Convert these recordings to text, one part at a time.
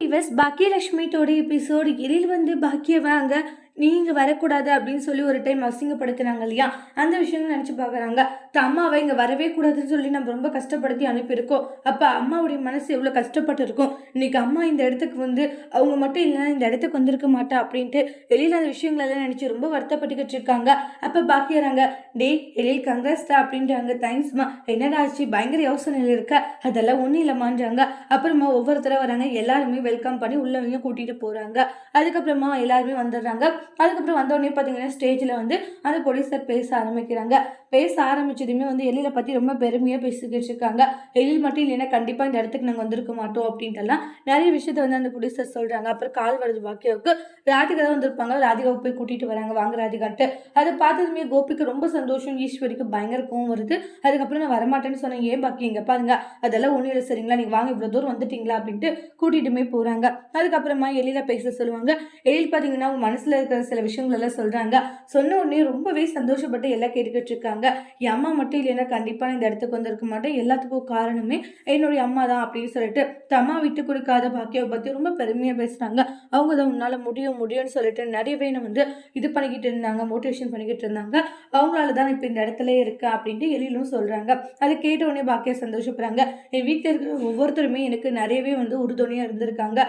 Baakiyalakshmi பாக்கியலட்சுமியோட episode எழில் வந்து பாக்கிய வாங்க நீங்கள் வரக்கூடாது அப்படின்னு சொல்லி ஒரு டைம் அசிங்கப்படுத்தினாங்க இல்லையா? அந்த விஷயம் நினச்சி பார்க்குறாங்க. அம்மாவை இங்கே வரவே கூடாதுன்னு சொல்லி நம்ம ரொம்ப கஷ்டப்படுத்தி அனுப்பியிருக்கோம். அப்போ அம்மாவுடைய மனசு எவ்வளோ கஷ்டப்பட்டு இருக்கும் இன்றைக்கி அம்மா இந்த இடத்துக்கு வந்து அவங்க மட்டும் இல்லைன்னா இந்த இடத்துக்கு வந்திருக்க மாட்டா அப்படின்ட்டு வெளியில் அந்த விஷயங்களெல்லாம் நினச்சி ரொம்ப வருத்தப்பட்டுக்கிட்டு இருக்காங்க. அப்போ பாக்கியறாங்க டேய் எழில் கங்க்ரஸ்டா அப்படின்றாங்க தேங்க்ஸ்மா என்னடா ஆச்சு? பயங்கர யோசனையில் இருக்க. அதெல்லாம் ஒன்றும் இல்லைமான்றாங்க அப்புறமா ஒவ்வொருத்தர வராங்க. எல்லாருமே வெல்கம் பண்ணி உள்ளவங்க கூட்டிகிட்டு போகிறாங்க அதுக்கப்புறமா எல்லாருமே வந்துடுறாங்க. அதுக்கப்புறம் வந்தோடனே பார்த்தீங்கன்னா ஸ்டேஜில் வந்து அந்த போலீஸர் பேச ஆரம்பிக்கிறாங்க. பேச ஆரம்பிச்சதுமே வந்து எழிலை பற்றி ரொம்ப பெருமையாக பேசிக்கிட்டு இருக்காங்க. எழில் மட்டும் இல்லைன்னா கண்டிப்பாக இந்த இடத்துக்கு நாங்கள் வந்திருக்க மாட்டோம் அப்படின்ட்டுலாம் நிறைய விஷயத்த வந்து அந்த புடிசர் சொல்கிறாங்க அப்புறம் கால் வருது பாக்கியாவுக்கு ராதிகா தான் வந்திருப்பாங்க. ராதிகாவை போய் கூட்டிகிட்டு வராங்க. வாங்க ராதிகாட்டு அதை பார்த்ததுமே கோபிக்கு ரொம்ப சந்தோஷம். ஈஸ்வரிக்கு பயங்கர கோவம் வருது. அதுக்கப்புறம் நான் வரமாட்டேன்னு சொன்னேன். ஏன் பாக்கி இங்கே பாருங்க. அதெல்லாம் ஒன்றும் இல்லை சரிங்களா? நீங்கள் வாங்க இவ்வளோ தூரம் வந்துட்டீங்களா? அப்படின்ட்டு கூட்டிகிட்டுமே போகிறாங்க அதுக்கப்புறமா எழில பேச சொல்லுவாங்க. எழில் பார்த்தீங்கன்னா அவங்க மனசில் இருக்கிற சில விஷயங்கள் எல்லாம் சொல்கிறாங்க சொன்ன உடனே ரொம்பவே சந்தோஷப்பட்டு எல்லாம் கேட்டுக்கிட்டு இருக்காங்க. என் அம்மா மட்டும் இல்லைன்னா கண்டிப்பாக இந்த இடத்துக்கு வந்திருக்க மாட்டேன். எல்லாத்துக்கும் காரணமே என்னுடைய அம்மா தான் அப்படின்னு சொல்லிட்டு தம்மா விட்டு கொடுக்காத பாக்கியாவை பற்றி ரொம்ப பெருமையாக பேசுகிறாங்க அவங்க தான் உன்னால் முடியும் முடியும்னு சொல்லிட்டு நிறையவே பேர் வந்து இது பண்ணிக்கிட்டு இருந்தாங்க மோட்டிவேஷன் பண்ணிக்கிட்டு இருந்தாங்க. அவங்களால தான் இப்போ இந்த இடத்துல இருக்கு அப்படின்ட்டு எழிலும் சொல்கிறாங்க அதை கேட்ட உடனே பாக்கியா சந்தோஷப்படுறாங்க. என் வீட்டில் இருக்கிற ஒவ்வொருத்தருமே எனக்கு நிறையவே வந்து உறுதுணையாக இருந்திருக்காங்க.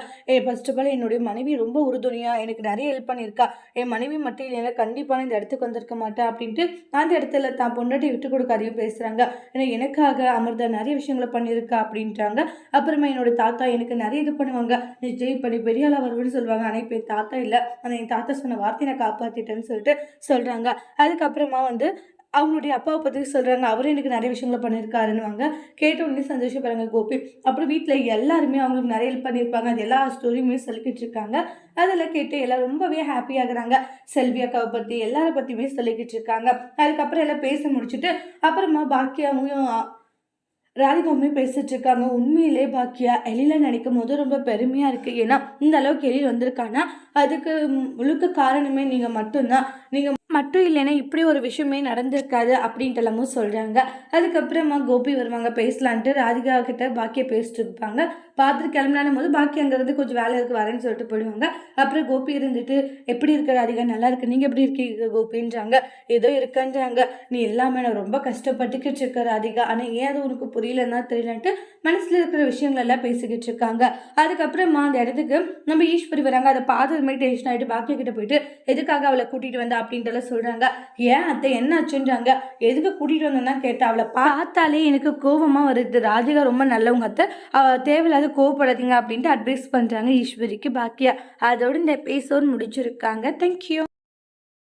ஃபர்ஸ்ட் ஆஃப் ஆல் என்னுடைய மனைவி ரொம்ப உறுதுணையாக எனக்கு நிறைய ஹெல்ப் பண்ணியிருக்கா. என் மனைவி மட்டும் இல்லைன்னா கண்டிப்பாக இந்த இடத்துக்கு வந்திருக்க மாட்டேன் அப்படின்ட்டு அந்த இடத்துல தான் பொண்டாட்டி விட்டு கொடுக்காதையும் பேசுகிறாங்க ஏன்னா எனக்காக அமிர்தா நிறைய விஷயங்களை பண்ணியிருக்கா அப்படின்றாங்க. அப்புறமா என்னோட தாத்தா எனக்கு நிறைய இது பண்ணுவாங்க. நீ ஜெய் பண்ணி பெரிய ஆளாக வருவேன்னு சொல்லுவாங்க. ஆனால் இப்போ என் தாத்தா இல்லை. ஆனால் என் தாத்தா சொன்ன வார்த்தையை நான் காப்பாற்றிட்டேன்னு சொல்லிட்டு சொல்கிறாங்க அதுக்கப்புறமா வந்து அவங்களுடைய அப்பாவை பற்றி சொல்கிறாங்க அவரும் எனக்கு நிறைய விஷயங்களை பண்ணியிருக்காருன்னுவாங்க. கேட்ட உடனே சந்தோஷப்படுறாங்க கோபி. அப்புறம் வீட்டில் எல்லாருமே அவங்களுக்கு நிறைய ஹெல்ப் பண்ணியிருப்பாங்க. அது எல்லா ஸ்டோரியுமே சொல்லிக்கிட்டு இருக்காங்க. அதெல்லாம் கேட்டு எல்லாம் ரொம்பவே ஹாப்பியாகிறாங்க செல்வி அக்காவை பற்றி எல்லாரை பற்றியுமே சொல்லிக்கிட்டு இருக்காங்க. அதுக்கப்புறம் எல்லாம் பேச முடிச்சுட்டு அப்புறமா பாக்கியாவும் ராதிகாவுமே பேசிட்டு இருக்காங்க. உண்மையிலே பாக்கியா எழில நினைக்கும் போது ரொம்ப பெருமையாக இருக்குது ஏன்னா இந்த அளவுக்கு எழில் வந்திருக்கான்னா அதுக்கு முழுக்க காரணமே நீங்கள் மட்டும்தான். நீங்கள் மட்டும் இல்லைன்னா இப்படி ஒரு விஷயமே நடந்திருக்காது அப்படின்ட்டு எல்லாமும் சொல்கிறாங்க அதுக்கப்புறமா கோபி வருவாங்க பேசலான்ட்டு ராதிகா கிட்ட பாக்கிய பேசிட்டு இருப்பாங்க. பார்த்துட்டு கிளம்பினாலும் போது பாக்கி அங்கேருந்து கொஞ்சம் வேலை இருக்கு வரேன்னு சொல்லிட்டு போயிடுவாங்க. அப்புறம் கோபி இருந்துட்டு எப்படி இருக்க ராதிகா? நல்லா இருக்கு? நீங்கள் எப்படி இருக்கீங்க கோபின்றாங்க. ஏதோ இருக்கன்றாங்க. நீ எல்லாமே நான் ரொம்ப கஷ்டப்பட்டுக்கிட்டு இருக்க ராதிகா. ஆனால் ஏன் அது உனக்கு புரியலன்னா தெரியலன்ட்டு மனசில் இருக்கிற விஷயங்கள் எல்லாம் பேசிக்கிட்டு இருக்காங்க. அதுக்கப்புறமா அந்த இடத்துக்கு நம்ம ஈஸ்வரி வராங்க. அதை பார்த்ததுமே டென்ஷன் ஆகிட்டு பாக்கிய கிட்ட போயிட்டு எதுக்காக அவளை கூட்டிகிட்டு வந்தா? அப்படின்ட்டு சொல்கிறாங்க ஏன் அத்தை என்ன ஆச்சுன்றாங்க? எதுக்கு கூட்டிகிட்டு வந்தோன்னா கேட்டா அவளை பார்த்தாலே எனக்கு கோபமாக வருது. ராதிகா ரொம்ப நல்லவங்க அத்தை. அவள் தேவையில்லாத கோவப்படாதீங்க அப்படின்ட்டு அட்வைஸ் பண்ணுறாங்க ஈஸ்வரிக்கு பாக்கியா. அதோட இந்த எபிசோட் முடிச்சிருக்காங்க. தேங்க்யூ